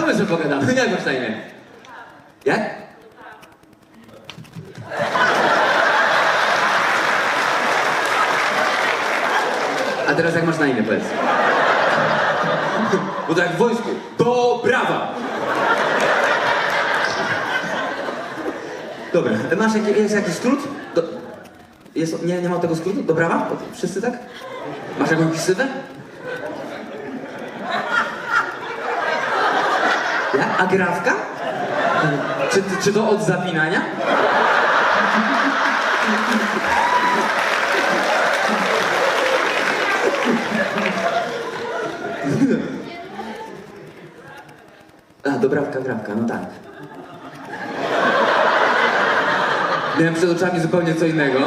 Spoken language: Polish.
To my sobie pogadamy. Jak masz na? A teraz jak masz na imię, powiedz. Bo tak w wojsku. Do brawa! Dobra, masz jaki, jest jakiś skrót? Do, jest, nie, nie ma tego skrótu? Do brawa? Wszyscy tak? Masz jakąś ksywę? Ja? Agrafka? Czy, czy to od zapinania? A, dobrawka, grafka, no tak. Miałem przed oczami zupełnie co innego.